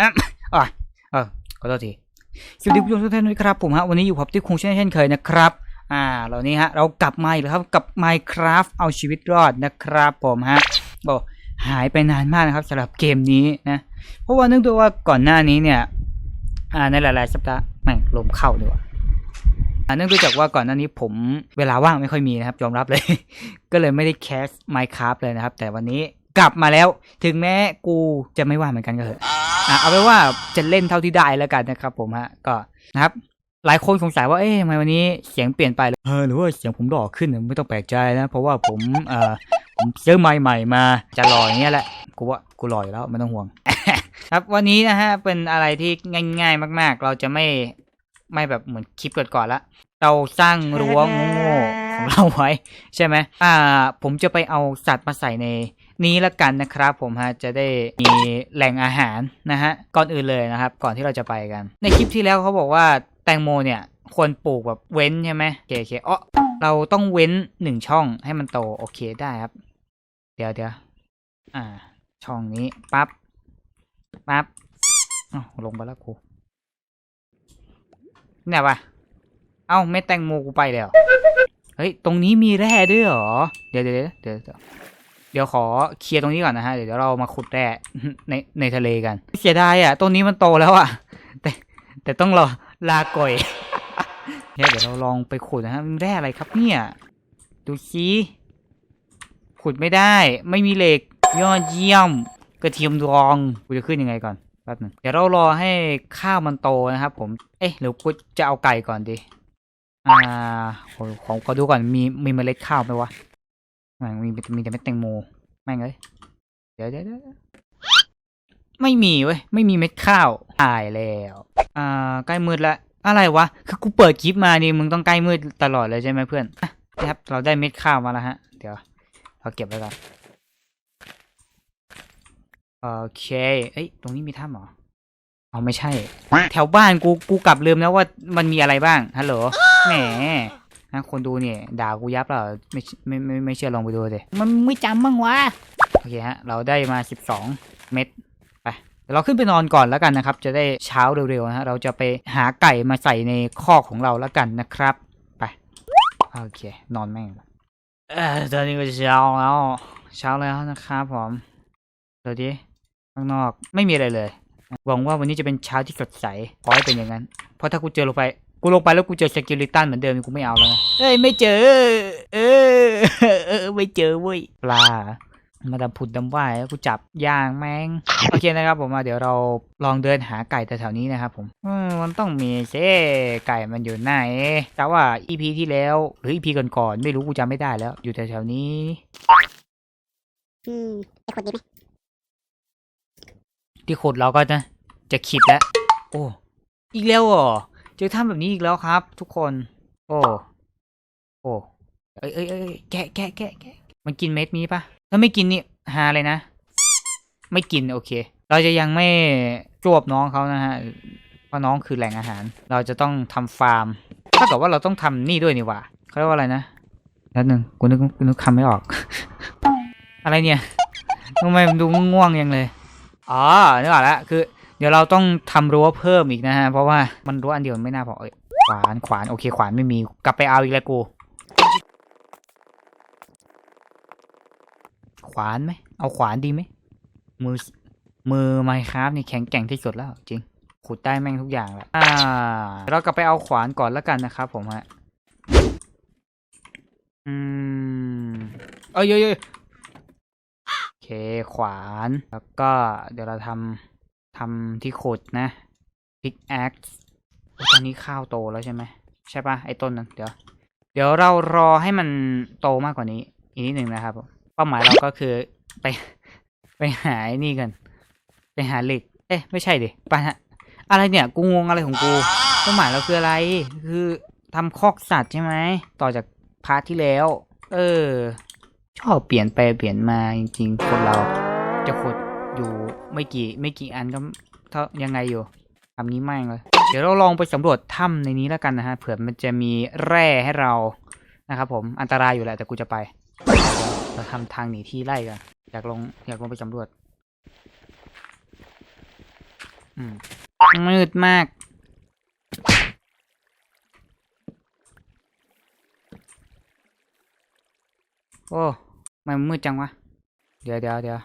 อะเออขอโทษทีสวัสดีผู้ชมทุกท่านด้วยครับผมฮะวันนี้อยู่กับที่คงเช่นเช่นเคยนะครับ อ่าเหล่านี้ฮะเรากลับมาอีกแล้วครับกับ Minecraft เอาชีวิตรอดนะครับผมฮะบอกหายไปนานมากนะครับสำหรับเกมนี้นะเพราะว่าเนื่องด้วยว่าก่อนหน้านี้เนี่ย อ่าในหลาย ๆ สัปดาห์แม่งลมเข้าดีกว่าอ่าเนื่องด้วยจากว่าก่อนหน้านี้ผมเวลาว่างไม่ค่อยมีนะครับยอมรับเลย ก็เลยไม่ได้แคส Minecraft เลยนะครับ แต่วันนี้ กลับมาแล้ว ถึงแม้กูจะไม่ว่าเหมือนกันก็เถอะอะเอาไว้ว่าจะเล่นเท่าที่ได้แล้วกันนะครับผมฮะก็นะครับหลายคนสงสัยว่า เอ๊ะทำไมวันนี้เสียงเปลี่ยนไปเออหรือว่าเสียงผมหล่อขึ้นไม่ต้องแปลกใจนะ เพราะว่าผมเอ่อผมซื้อไมค์ใหม่มาจะลออย่างเงี้ยแหละ กูว่ากูลอยแล้วไม่ต้องห่วง ครับวันนี้นะฮะเป็นอะไรที่ง่าย ๆ มาก ๆ เราจะไม่ไม่แบบเหมือนคลิปก่อนๆละ เราสร้างรั้วโง่ๆของเราไว้ ใช่ไหมอ่า ผมจะไปเอาสัตว์มาใส่ใน นี้ละกันนะครับผมฮะจะได้มีแหล่งอาหารนะฮะก่อนอื่นเลยนะครับ ก่อนที่เราจะไปกัน ในคลิปที่แล้วเขาบอกว่าแตงโมเนี่ยควรปลูกแบบเว้นใช่ไหมโอเคโอเคอ๋อเราต้องเว้นหนึ่งช่องให้มันโตโอเคได้ครับ เดี๋ยวเดี๋ยวอ่า ช่องนี้ปั๊บปั๊บอ้าวลงไปแล้วกูเนี่ยปะเอ้าเม็ดแตงโมกูไปแล้วเฮ้ย ตรงนี้มีแร่ด้วยเหรอ เดี๋ยวเดี๋ยวเดี๋ยว เดี๋ยวเดี๋ยวเดี๋ยวขอเคลียร์ตรงนี้ก่อนนะฮะ เดี๋ยวเรามาขุดแร่ในในทะเลกันเสียดายอะต้นนี้มันโตแล้วอะ แต่แต่ต้องรอลาก่อยเนี่ยเดี๋ยวเราลองไปขุดนะฮะมันแร่อะไรครับเนี่ย ดูซิขุดไม่ได้ ไม่มีเหล็กยอดเยี่ยม กระเทียมดองกูจะขึ้นยังไงก่อนแป๊บหนึงเดี๋ยวเรารอให้ข้าวมันโตนะครับผม เอ๊ะหรือกูจะเอาไก่ก่อนดี อ่า ขอของขอดูก่อนมีมีเมล็ดข้าวไหมวะ แม่งมีมีแต่เม็ดแตงโมแม่งเอ้ยเดี๋ยวเดี๋ยวไม่มีเว้ยไม่มีเม็ดข้าวตายแล้วอ่าใกล้มืดแล้วอะไรวะคือกูเปิดคลิปมานี่มึงต้องใกล้มืดตลอดเลยใช่ไหมเพื่อนนะครับ เราได้เม็ดข้าวมาแล้วฮะ เดี๋ยวเราเก็บไว้ก่อนโอเคเอ้ยตรงนี้มีถ้ำหรออ๋อไม่ใช่ แถวบ้านกูกูกลับลืมแล้วว่ามันมีอะไรบ้างฮัลโหลแหม นะคนดูเนี่ยด่ากูยับแล้วไม่ไม่ไม่ไม่เชื่อลองไปดูเลยมันไม่จำบ้างวะโอเคฮะเราได้มา 12 เม็ดไปเดี๋ยวเราขึ้นไปนอนก่อนแล้วกันนะครับ จะได้เช้าเร็วๆนะฮะเราจะไปหาไก่มาใส่ในคอกของเราแล้วกันนะครับไปโอเคนอนแม่งเออตอนนี้ก็เช้าแล้วเช้าแล้วนะครับผมเดี๋ยวดิข้างนอกไม่มีอะไรเลยหวังว่าวันนี้จะเป็นเช้าที่สดใสขอให้เป็นอย่างนั้น เพราะถ้ากูเจอลงไป กูลงไปแล้วกูเจอสกิลิตันเหมือนเดิมกูไม่เอาแล้วนะเฮ้ยไม่เจอ เออเออไม่เจอเว้ยปลามาดำผุดดำว่ายแล้วกูจับย่างแมงโอเคนะครับผมมาเดี๋ยวเราลองเดินหาไก่แถวๆนี้นะครับผมอืมมันต้องมีเซ่ไก่มันอยู่ไหนแต่ว่าอีพีที่แล้วหรืออีพีก่อนๆไม่รู้กูจำไม่ได้แล้ว อยู่แถวๆนี้อืมไปขุดดีไหมที่ขุดเราก็จะจะขิดแล้ว โอ้อีกแล้วเหรอเจอถ้ำแบบนี้อีกแล้วครับ ทุกคน โอ้ โอ้เอ้ยเอ้ยเอ้ยแกะแกะแกะแกะมันกินเม็ดนี้ปะถ้าไม่กินนี่หาเลยนะ ไม่กินโอเค เราจะยังไม่จวบน้องเขานะฮะ เพราะน้องคือแหล่งอาหาร เราจะต้องทำฟาร์ม ถ้ากับว่าเราต้องทำนี่ด้วยนี่ว่าเขาเรียกว่าอะไรนะนัดหนึ่งกูนึกกูนึกคำไม่ออก อะไรเนี่ยทำไมมันดูง่วงยังเลย อ๋อนึกออกแล้วคือ ดี๋ยวเราต้องทำรั้วเพิ่มอีกนะฮะ เพราะว่ามันรั้วอันเดียวไม่น่าพอเอ้ยขวานขวานโอเคขวานไม่มีกลับไปเอาอีกแล้วกู ขวานไหมเอาขวานดีไหมมือมือไมครับนี่แข็งแกร่งที่สุดแล้วจริง ขุดได้แม่งทุกอย่างแหละอ่า เรากลับไปเอาขวานก่อนแล้วกันนะครับผมฮะอืมเอ้ยเยเอ้ยโอเคขวานแล้วก็เดี๋ยวเราทำ ทำที่ขุดนะพิกแอคตอนนี้ข้าวโตแล้วใช่ไหมใช่ปะไอ้ต้นนั้นเดี๋ยว เดี๋ยวเรารอให้มันโตมากกว่านี้ อีกนิดหนึ่งนะครับเป้าหมายเราก็คือไปไปหาไอ้นี่กัน ไปหาเหล็ก เอ๊ะ ไม่ใช่ดิไปฮะอะไรเนี่ย กูงงอะไรของกูเป้าหมายเราคืออะไร คือทำคอกสัตว์ใช่ไหมต่อจากพาร์ทที่แล้ว เออ ชอบเปลี่ยนไปเปลี่ยนมาจริง ๆ คนเราจะขุด อยู่ไม่กี่ไม่กี่อันก็เท่ายังไงอยู่ทำนี้ไม่งเลยเดี๋ยวเราลองไปสำรวจถ้ำในนี้แล้วกันนะฮะเผื่อมันจะมีแร่ให้เรานะครับผมอันตรายอยู่แหละแต่กูจะไป เราทำทางหนีที่ไล่กันอยากลงอยากลงไปสำรวจอืมมืดมาก โอ้ไมันมืดจังวะ เดี๋ยวเดี๋ยวเดี๋ยว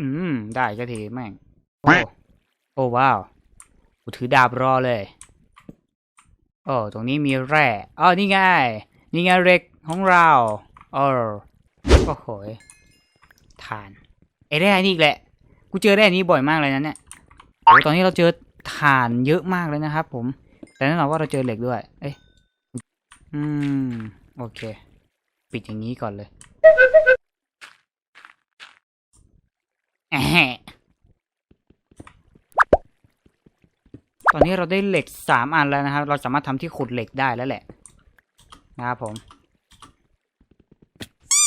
อืม ได้ก็ทีแม่ง โอ้โอ้ว้าวกูถือดาบรอเลยโอ้ตรงนี้มีแร่อ๋อนี่ไง นี่ไงเหล็กของเราเออโอ้โหยฐานไอ้แร่นี่อีกแหละ กูเจอแร่นี้บ่อยมากเลยนะเนี่ยโอ้ตอนนี้เราเจอถ่านเยอะมากเลยนะครับผม แต่แน่นอนว่าเราเจอเหล็กด้วย เอ้ย อืม โอเค ปิดอย่างนี้ก่อนเลยแอะแหะ ตอนนี้เราได้เหล็กสามอันแล้วนะครับ เราสามารถทำที่ขุดเหล็กได้แล้วแหละนะครับผม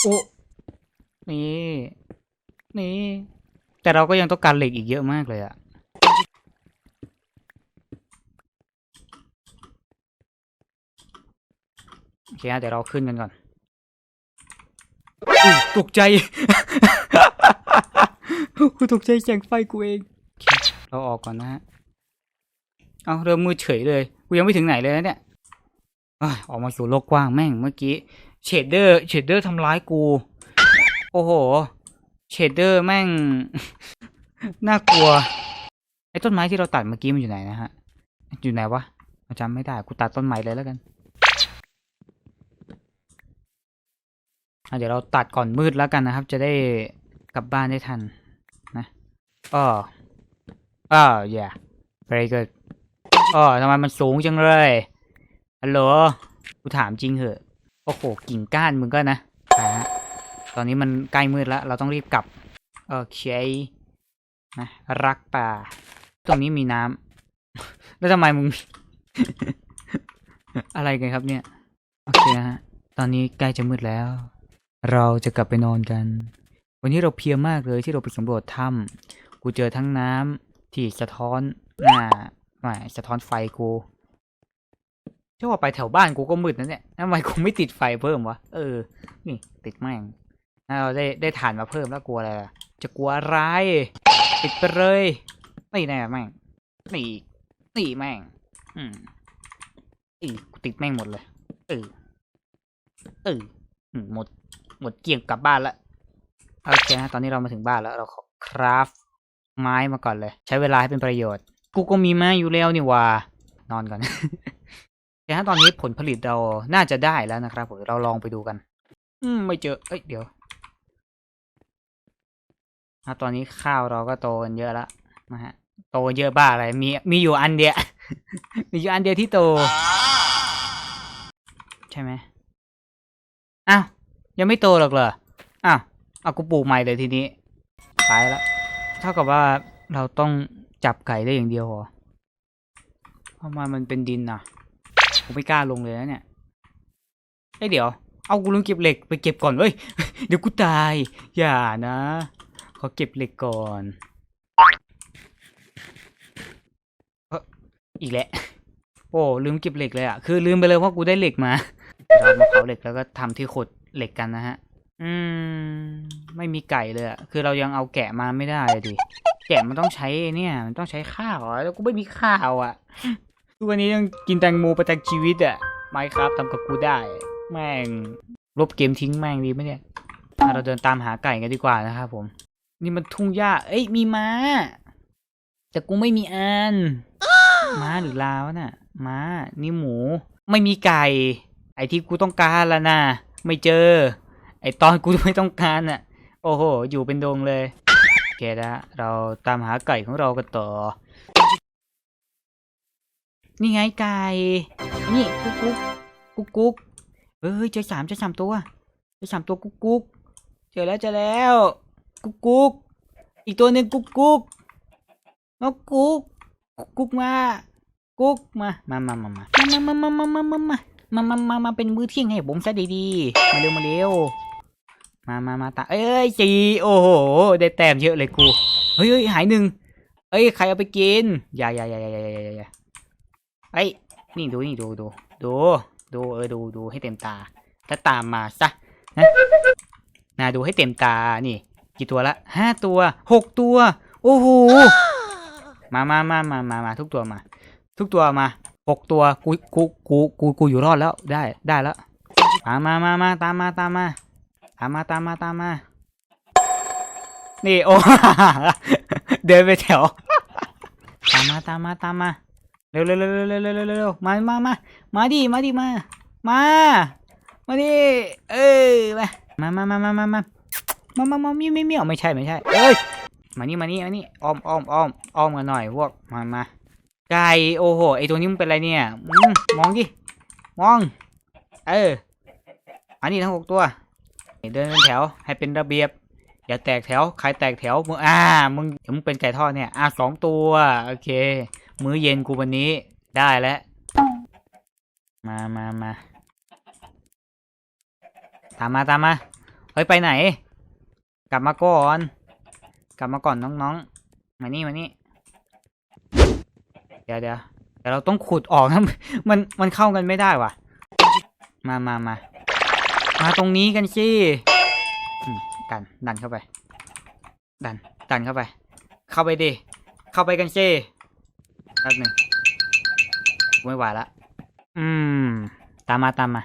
โอ้นี่นี่ แต่เราก็ยังต้องการเหล็กอีกเยอะมากเลยอะโอเคนะเดี๋ยวเราขึ้นกันก่อนอตกใจกูตกใจเสียงไฟกูเอง เราออกก่อนนะฮะ เอาเริ่มมืดเฉยเลยกูยังไม่ถึงไหนเลยนะเนี่ยออกมาสู่โลกกว้างแม่งเมื่อกี้เชดเดอร์เชดเดอร์ทำร้ายกู โอ้โหเชดเดอร์แม่ง น่ากลัวไอ้ต้นไม้ที่เราตัดเมื่อกี้มันอยู่ไหนนะฮะ อยู่ไหนวะจำไม่ได้กูตัดต้นไม้เลยแล้วกันเดี๋ยวเราตัดก่อนมืดแล้วกันนะครับ จะได้กลับบ้านได้ทันนะอ๋ออ๋อ yeah very good อ๋อทำไมมันสูงจังเลยฮัลโหลกูถามจริงเหอะโอ้โหกิ่งก้านมึงก็นะอ่าฮะตอนนี้มันใกล้มืดแล้ว เราต้องรีบกลับโอเคนะรักป่า ตรงนี้มีน้ำแล้วทำไมมึง อะไรกันครับเนี่ย โอเคฮะตอนนี้ใกล้จะมืดแล้ว เราจะกลับไปนอนกัน วันนี้เราเพียมากเลยที่เราไปสำรวจถ้ำกูเจอทั้งน้ำที่สะท้อนหน้า ไม่สะท้อนไฟกูจะว่าไปแถวบ้านกูก็มืดนะเนี่ยทำไมกูไม่ติดไฟเพิ่มวะ เออ นี่ ติดแม่งเราได้ได้ถ่านมาเพิ่มแล้วกลัวอะไรล่ะ จะกลัวอะไรติดไปเลย นี่แน่แม่ง นี่ นี่แม่ง อืมอีกติดแม่งหมดเลย เออ เอออืมหมด หมดเกลี้ยงกลับบ้านละโอเคนะตอนนี้เรามาถึงบ้านแล้ว เราขอคราฟไม้มาก่อนเลย ใช้เวลาให้เป็นประโยชน์ กูก็มีม้อยู่แล้วนี่ว่านอนก่อนแต่ถ้าตอนนี้ผลผลิตเราน่าจะได้แล้วนะครับผมเราลองไปดูกัน อืม ไม่เจอ เอ้ย เดี๋ยวอะตอนนี้ข้าวเราก็โตกันเยอะแล้วนะฮะ โตเยอะบ้าอะไร มี มีอยู่อันเดียว มีอยู่อันเดียวที่โต ใช่ไหมอ้าว ยังไม่โตหรอกเหรอ อ้าว เอากูปลูกใหม่เลยทีนี้ ไปแล้ว เท่ากับว่าเราต้อง จับไก่ได้อย่างเดียวเหรอเพราะมันมันเป็นดินนะกูไม่กล้าลงเลยนะเนี่ยเอ้เดี๋ยว เอากูลืมเก็บเหล็กไปเก็บก่อนเว้ย เดี๋ยวกูตาย อย่านะ ขอเก็บเหล็กก่อนเอออีกแล้ว โอ้ลืมเก็บเหล็กเลยอะ คือลืมไปเลยว่ากูได้เหล็กมาเรามาเผาเหล็กแล้วก็ทำที่ขุดเหล็กกันนะฮะ อืม ไม่มีไก่เลยอะ คือเรายังเอาแกะมาไม่ได้เลยดิ แกะมันต้องใช้เนี่ยมันต้องใช้ข้าวอะแล้วกูไม่มีข้าวอะทุกวันนี้ยังกินแตงโมประทังชีวิตอะไม่ครับทำกับกูได้ แม่งลบเกมทิ้งแม่งดีไหมเนี่ยเราเดินตามหาไก่กันดีกว่านะครับผม นี่มันทุ่งหญ้า เอ้ยมีม้า แต่กูไม่มีอันม้าหรือลาวะน่ะ ม้า นี่หมู ไม่มีไก่ ไอที่กูต้องการละนะไม่เจอ ไอตอนกูไม่ต้องการน่ะ โอ้โห อยู่เป็นดงเลย อเคนะเราตามหาไก่ของเรากันต่อ นี่ไงไก่ นี่กุ๊กกุ๊กกุ๊กกุ๊กเอ้ยเจอสามเจอสามตัวเจอสามตัวกุ๊กกุ๊กเจอแล้วเจอแล้วกุ๊กกุ๊กอีกตัวหนึ่งกุ๊กกุ๊กนกกุ๊กกุ๊กกุ๊กมากุ๊กมามามามามามามามามามามามามามามามาเป็นมื้อเที่ยงให้ผมซะดีๆมาเร็วมาเร็ว มามามาตาเอ้ยจีโอ้โห ได้แต้มเยอะเลยกู เฮ้ยหายหนึ่งเอ้ย ใครเอาไปกิน อย่าอย่าอย่าอย่าอย่าอย่าอย่าเอ้ยนี่ดูนี่ดูดูดู ดูเออดูดูให้เต็มตา ถ้าตามมาซะนะน่าดูให้เต็มตา นี่ กี่ตัวละห้าตัวหกตัว โอ้โห มามามามามามาทุกตัวมา ทุกตัวมาหกตัว กู กู กู กู กูอยู่รอดแล้ว ได้ ได้แล้ว มามามามาตามมา ตามมาามมาตามมาตามมา นี่โอ้เดินไปแถว ตามมาตามมาตามมาเร็วเร็วเร็วเร็วเร็วเร็วเร็วมามามามาดิมาดิมา มา มาดิ เอ้ยมามามามามามามามามามีไม่มีไม่ใช่ไม่ใช่เอ้ย มานี่มานี่มานี่อ้อมอ้อมอ้อมอ้อมกันหน่อยพวก มามาไก่โอ้โหไอตัวนี้มันเป็นอะไรเนี่ยมมองดิ มอง เออ อันนี้ทั้งหกตัว เดินเป็นแถวให้เป็นระเบียบ อย่าแตกแถว ใครแตกแถวมึงอ่ามึงมึงเป็นไก่ทอดเนี่ยอ่าสองตัวโอเค มื้อเย็นกูวันนี้ได้แล้ว มามามาตามมาตามมาเฮ้ยไปไหน กลับมาก่อน กลับมาก่อนน้องๆมานี่มานี่เดี๋ยวเดี๋ยวเดี๋ยวเราต้องขุดออกนะมันมันเข้ากันไม่ได้ว่ะ มามามา มาตรงนี้กันสิอืมดัน ดันเข้าไป ดัน ดันเข้าไป เข้าไปดิ เข้าไปกันสิแป๊บหนึ่งกูไม่ไหวละอืม ตามมาตามมา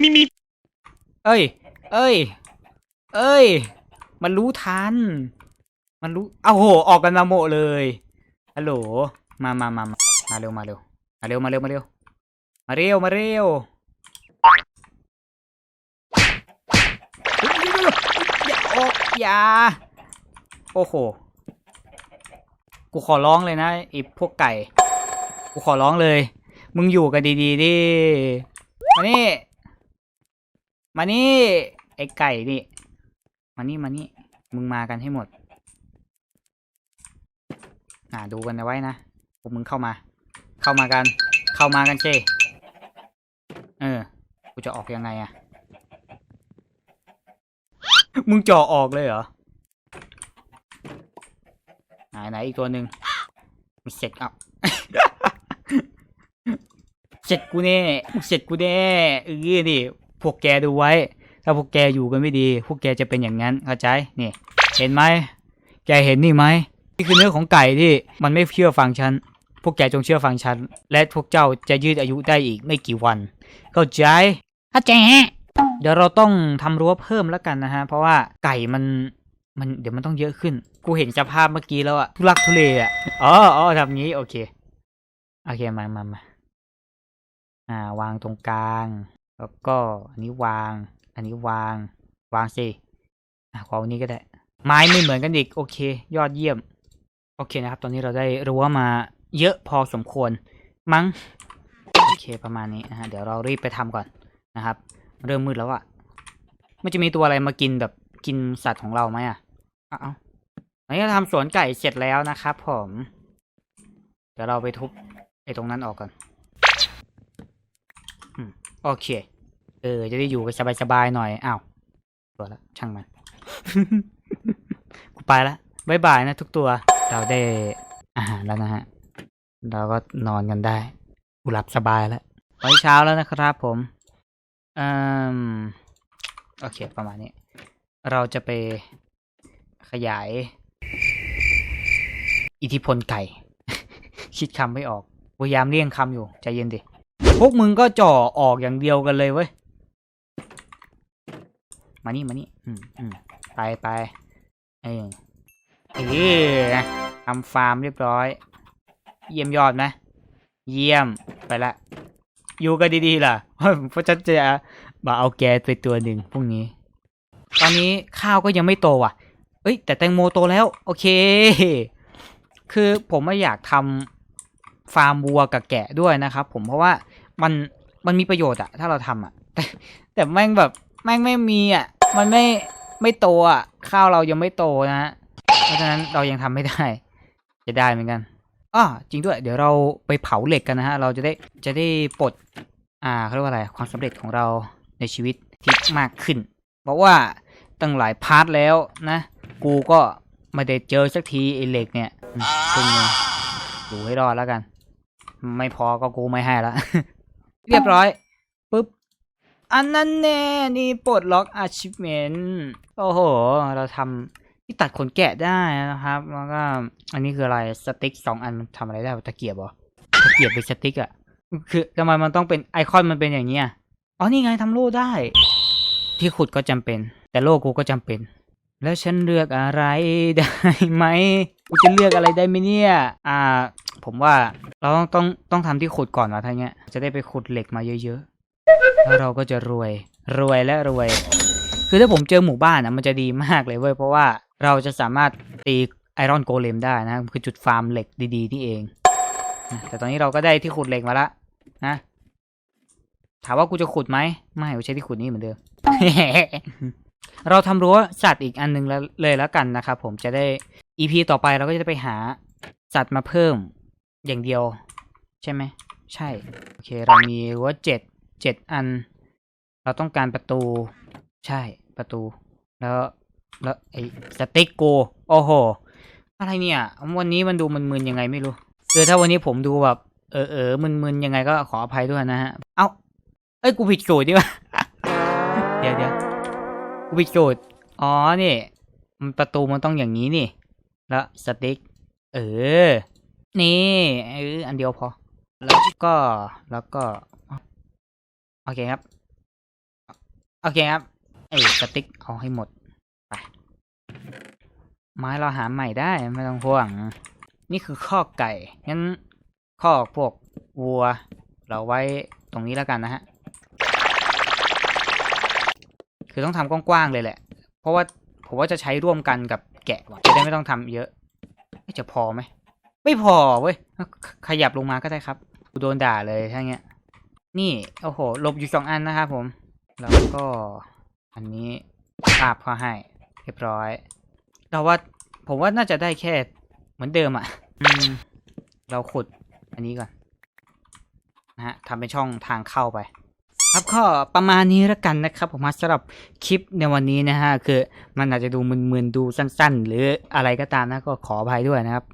มีมี เอ้ย เอ้ย เอ้ย มันรู้ทัน มันรู้อ้าวโห ออกกันมาโมะเลยฮัลโหลมามามามามาเร็ว มาเร็ว มาเร็ว มาเร็ว มาเร็ว มาเร็ว มาเร็วอย่าออกอย่า โอ้โห กูขอร้องเลยนะไอ้พวกไก่ กูขอร้องเลย มึงอยู่กันดีๆดิ มานี่ มานี่ ไอ้ไก่นี่ มานี่ มานี่ มึงมากันให้หมด อ่าดูกันเอาไว้นะพวกมึงเข้ามา เข้ามากัน เข้ามากันเจ เออ กูจะออกยังไงอะมึงจาะออกเลยเหรอ ไหนไหนอีกตัวหนึ่งมึงเสร็จอะเสร็จกูแน่มึงเสร็จกูแน่เออดิพวกแกดูไว้ ถ้าพวกแกอยู่กันไม่ดี พวกแกจะเป็นอย่างนั้นเข้าใจ นี่ เห็นไหม แกเห็นนี่ไหม นี่คือเนื้อของไก่ที่มันไม่เชื่อฟังฉัน พวกแกจงเชื่อฟังฉัน และพวกเจ้าจะยืดอายุได้อีกไม่กี่วัน เข้าใจเข้าใจฮะเดี๋ยวเราต้องทำรั้วเพิ่มแล้วกันนะฮะ เพราะว่าไก่มันมันเดี๋ยวมันต้องเยอะขึ้น กูเห็นสภาพเมื่อกี้แล้วอะทุลักทุเลอะอ๋ออ๋อทำงี้โอเค โอเคมามามาอ่า วางตรงกลาง แล้วก็อันนี้วาง อันนี้วาง วางสิอะขออันนี้ก็ได้ ไม้ไม่เหมือนกันอีก โอเค ยอดเยี่ยม โอเคนะครับ ตอนนี้เราได้รั้วมา เยอะพอสมควรมั้งโอเคประมาณนี้นะฮะเดี๋ยวเรารีบไปทำก่อนนะครับ เริ่มมืดแล้วอะมันจะมีตัวอะไรมากินแบบกินสัตว์ของเราไหมอะเอาเอาอันนี้ทำสวนไก่เสร็จแล้วนะครับผม เดี๋ยวเราไปทุบไอ้ตรงนั้นออกก่อนโอเค เออ จะได้อยู่กันสบายๆหน่อย อ้าวตัวละ ช่างมัน กูไปละบายบายนะทุกตัว เราได้อาหารแล้วนะฮะ เราก็นอนกันได้กูหลับสบายแล้วตอนนี้เช้าแล้วนะครับผมอืมโอเค ประมาณนี้ เราจะไปขยาย อิทธิพลไก่ คิดคำไม่ออก พยายามเลี่ยงคำอยู่ ใจเย็นดิ พวกมึงก็จ่อออกอย่างเดียวกันเลยเว้ย มานี่ มานี่ อืมอืมไปไปเออเออทำฟาร์มเรียบร้อย เยี่ยมยอดไหมเยี่ยมไปละ อยู่กันดีๆล่ะเพราะฉันจะมาเอาแกไปตัวหนึ่งพรุ่งนี้ ตอนนี้ข้าวก็ยังไม่โตว่ะ เอ้ย แต่แตงโมโตแล้ว โอเค คือผมไม่อยากทำฟาร์มวัวกับแกะด้วยนะครับ ผมเพราะว่ามันมันมีประโยชน์อะถ้าเราทำอะแต่แต่แม่งแบบแม่งไม่มีอะมันไม่ไม่โตอะข้าวเรายังไม่โตนะฮะเพราะฉะนั้นเรายังทำไม่ได้ จะได้เหมือนกัน อ้อจริงด้วย เดี๋ยวเราไปเผาเหล็กกันนะฮะ เราจะได้จะได้ปลด อ่าเขาเรียกว่าอะไร ความสำเร็จของเราในชีวิตที่มากขึ้น เพราะว่าตั้งหลายพาร์ทแล้วนะ กูก็ไม่ได้เจอสักทีไอ้เหล็กเนี่ยซึ่งอยู่ให้รอดแล้วกัน ไม่พอก็กูไม่ให้ละเรียบร้อยปุ๊บอันนั้นแน่นี่ปลดล็อก achievement โอ้โห เราทำ ที่ตัดขนแกะได้นะครับ แล้วก็ อันนี้คืออะไรสติ๊กสองอันมันทำอะไรได้ตะเกียบเหรอตะเกียบเป็นสติ๊กอะคือทำไมมันต้องเป็นไอคอนมันเป็นอย่างเนี้ยอ๋อนี่ไงทำโล่ได้ ที่ขุดก็จำเป็น แต่โล่กูก็จำเป็น แล้วฉันเลือกอะไรได้ไหมกูจะเลือกอะไรได้ไหมเนี่ย อ่า ผมว่าเราต้องต้องต้องทำที่ขุดก่อนวะท่าเงี้ยจะได้ไปขุดเหล็กมาเยอะๆแล้วเราก็จะรวยรวยและรวย คือถ้าผมเจอหมู่บ้านอะมันจะดีมากเลยเว้ยเพราะว่า เราจะสามารถตีไอรอนโกเลมได้นะคือจุดฟาร์มเหล็กดีๆนี่เองนะแต่ตอนนี้เราก็ได้ที่ขุดเหล็กมาละนะถามว่ากูจะขุดไหมไม่กูใช้ที่ขุดนี่เหมือนเดิม เราทำรั้วสัตว์อีกอันหนึงแล้วเลยแล้วกันนะครับผมจะได้ EP ต่อไปเราก็จะไปหาสัตว์มาเพิ่มอย่างเดียว ใช่ไหมใช่โอเค เรามีรั้วเจ็ดเจ็ดอัน เราต้องการประตู ใช่ประตู แล้ว แล้วไอ้สติกโก โอ้โห อะไรเนี่ย วันนี้มันดูมึนๆยังไงไม่รู้ คือถ้าวันนี้ผมดูแบบ เออเออมึนๆยังไงก็ขออภัยด้วยนะฮะ เอ้า เอ้ย กูผิดสูตรดิวะเดี๋ยวเดี๋ยวกูผิดสูตรอ๋อนี่มันประตูมันต้องอย่างนี้นี่ แล้วสติกเออ นี่ เออ อันเดียวพอ แล้วก็ แล้วก็ โอเคครับ โอเคครับไอ้สติ๊กเอาให้หมด ไม้เราหาใหม่ได้ไม่ต้องห่วง นี่คือข้อไก่ งั้นข้อพวกวัว เราไว้ตรงนี้แล้วกันนะฮะ คือต้องทำกว้างๆเลยแหละ เพราะว่าผมว่าจะใช้ร่วมกันกับแกะว่ะจะได้ไม่ต้องทำเยอะ จะพอไหม ไม่พอเว้ย ขยับลงมาก็ได้ครับกูโดนด่าเลยถ้าเงี้ย นี่ โอ้โหหลบอยู่สองอันนะครับผม แล้วก็อันนี้ภาพเขาให้ เรียบร้อย เราว่าผมว่าน่าจะได้แค่เหมือนเดิมอะ่ะอืมเราขุดอันนี้ก่อนนะฮะทำเป็นช่องทางเข้าไป ครับก็ประมาณนี้แล้วกันนะครับ ผมสำหรับคลิปในวันนี้นะฮะคือมันอาจจะดูมึนๆดูสั้น ๆ หรืออะไรก็ตามนะก็ขออภัยด้วยนะครับ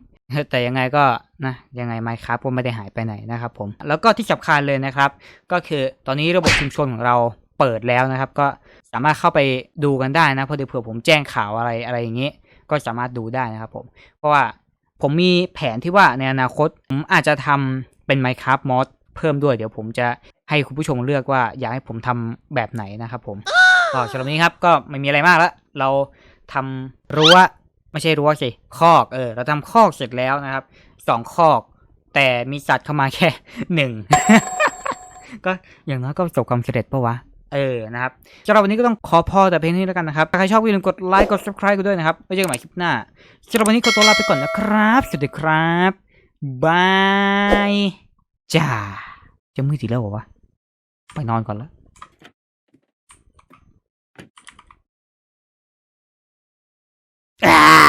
แต่ยังไงก็นะยังไงไมค์ครับก็ไม่ได้หายไปไหนนะครับผมแล้วก็ที่สำคัญเลยนะครับ ก็คือตอนนี้ระบบชุมชนของเราเปิดแล้วนะครับ ก็สามารถเข้าไปดูกันได้นะเพราะเดี๋ยวเผื่อผมแจ้งข่าวอะไรอะไรอย่างนี้ ก็สามารถดูได้นะครับผม เพราะว่าผมมีแผนที่ว่าในอนาคต ผมอาจจะทำเป็น Minecraft Mod เพิ่มด้วยเดี๋ยวผมจะให้คุณผู้ชมเลือกว่าอยากให้ผมทำแบบไหนนะครับผมก็สำหรับนนี้ครับก็ไม่มีอะไรมากแล้ว เราทำรั้วไม่ใช่รั้วสิคอกเออเราทำคอกเสร็จแล้วนะครับสองคอกแต่มีสัตว์เข้ามาแค่หนึ่งก็อย่างน้อยก็ประสบความสำเร็จปะวะ เออนะครับสำหรับวันนี้ก็ต้องขอพอแต่เพียงนี้แล้วกันนะครับ ใครชอบอย่าลืมกดไลค์กด subscribe กันด้วยนะครับไว้เจอกันใหม่คลิปหน้าสำหรับวันนี้ขอตัวลาไปก่อนนะครับ สวัสดีครับบายจ้าจะมืดสีกแล้วเหรอวะไปนอนก่อนแล้วอ่